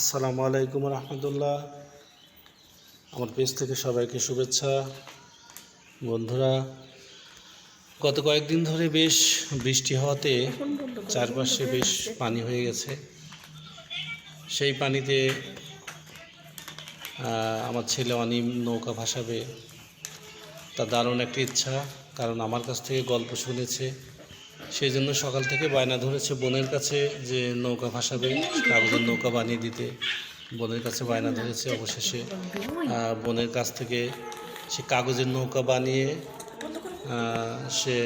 আসসালামু আলাইকুম রহমতুল্লাহ। আমার পেজ থেকে সবাইকে শুভেচ্ছা। বন্ধুরা, গত কয়েকদিন ধরে বেশ বৃষ্টি হওয়াতে চারপাশে বেশ পানি হয়ে গেছে। সেই পানিতে আমার ছেলে অনিম নৌকা ভাসাবে। তার দারুণ একটা ইচ্ছা, কারণ আমার কাছ থেকে গল্প শুনেছে। সেই জন্য সকাল থেকে বায়না ধরেছে বোনের কাছে যে নৌকা ভাসাবে, কাগজের নৌকা বানিয়ে দিতে। বোনের কাছে বায়না ধরেছে অবশেষে। বোনের কাছ থেকে সে কাগজের নৌকা বানিয়ে সে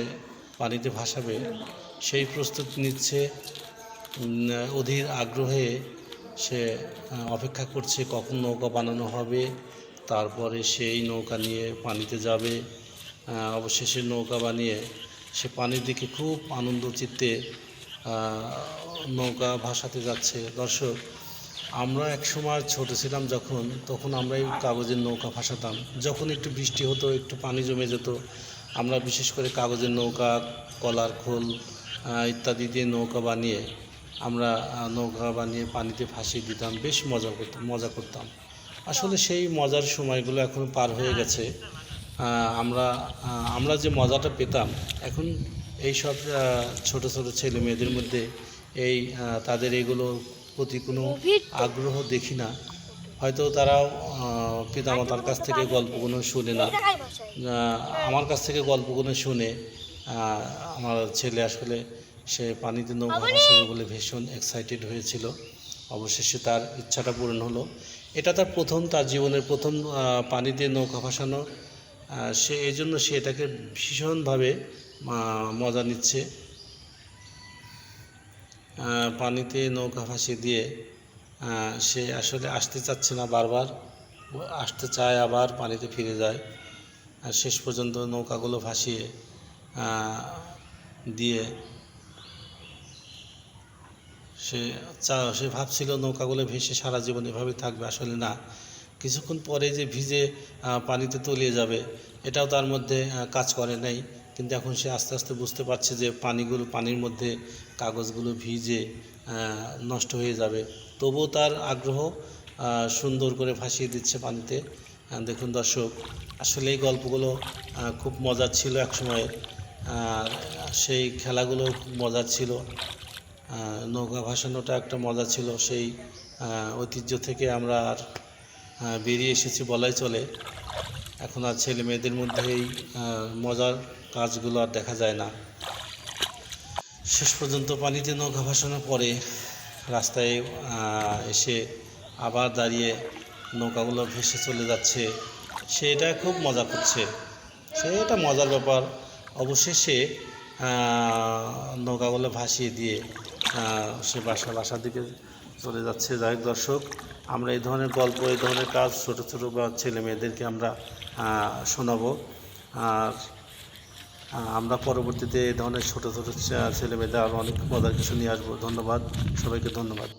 পানিতে ভাসাবে। সেই প্রস্তুতি নিচ্ছে অধীর আগ্রহে সে অপেক্ষা করছে কখন নৌকা বানানো হবে। তারপরে সেই নৌকা নিয়ে পানিতে যাবে। অবশেষে নৌকা বানিয়ে সে পানির দিকে খুব আনন্দ চিত্তে নৌকা ভাসাতে যাচ্ছে। দর্শক, আমরা এক সময় ছোট ছিলাম যখন, তখন আমরা এই কাগজের নৌকা ভাসাতাম। যখন একটু বৃষ্টি হতো, একটু পানি জমে যেত, আমরা বিশেষ করে কাগজের নৌকা, কলার খোল ইত্যাদি দিয়ে নৌকা বানিয়ে, আমরা নৌকা বানিয়ে পানিতে ভাসিয়ে দিতাম। বেশ মজা করতাম মজা করতাম। আসলে সেই মজার সময়গুলো এখন পার হয়ে গেছে। আমরা আমরা যে মজাটা পেতাম এখন এই সব ছোট ছোট ছেলে মেয়েদের মধ্যে এই তাদের এগুলোর প্রতি কোনো আগ্রহ দেখি না। হয়তো তারাও আহ, পিতামাতার কাছ থেকে গল্পগুলো শুনে না। আমার কাছ থেকে গল্পগুলো শুনে আমার ছেলে আসলে সে পানিতে নৌকা ভাসাবে বলে ভীষণ এক্সাইটেড হয়েছিল। অবশেষে তার ইচ্ছাটা পূরণ হলো। এটা তার প্রথম তার জীবনের প্রথম পানিতে নৌকা ভাসানো আহ, সে, এই জন্য সে এটাকে ভীষণভাবে মজা নিচ্ছে। পানিতে নৌকা ভাসিয়ে দিয়ে সে আসলে আসতে চাচ্ছে না বারবার। আসতে চায় আবার, পানিতে ফিরে যায়। আর শেষ পর্যন্ত নৌকাগুলো ভাসিয়ে দিয়ে সে চা, সে ভাবছিল নৌকাগুলো ভেসে সারা জীবন এভাবে থাকবে। আসলে না কিছুক্ষণ পরে যে ভিজে পানিতে তলিয়ে যাবে, এটাও তার মধ্যে কাজ করে নাই। কিন্তু এখন সে আস্তে আস্তে বুঝতে পারছে যে পানিগুলো, পানির মধ্যে কাগজগুলো ভিজে নষ্ট হয়ে যাবে। তবুও তার আগ্রহ সুন্দর করে ভাসিয়ে দিচ্ছে পানিতে। দেখুন দর্শক, আসলে এই গল্পগুলো খুব মজার ছিল একসময়। আর সেই খেলাগুলো খুব মজার ছিল। নৌকা ভাসানোটা একটা মজা ছিল। সেই ঐতিহ্য থেকে আমরা আর বেরিয়ে এসেছি বলাই চলে। এখন আর ছেলে মেয়েদের মধ্যে এই মজার কাজগুলো আর দেখা যায় না। শেষ পর্যন্ত পানিতে নৌকা ভাসানোর পরে রাস্তায় এসে আবার দাঁড়িয়ে নৌকাগুলো ভেসে চলে যাচ্ছে। সেটা খুব মজা করছে। সে এটা মজার ব্যাপার। অবশেষে নৌকাগুলো ভাসিয়ে দিয়ে সে বাসা বাসার দিকে চলে যাচ্ছে। যাই দর্শক আমরা এই ধরনের গল্প, এই ধরনের কাজ ছোট, ছোটো বা ছেলে মেয়েদেরকে আমরা শোনাব শোনাবো। আর আমরা পরবর্তীতে এই ধরনের ছোটো ছোটো ছেলে মেয়েদের আরও অনেক মজার কিছু নিয়ে আসব। ধন্যবাদ। সবাইকে ধন্যবাদ।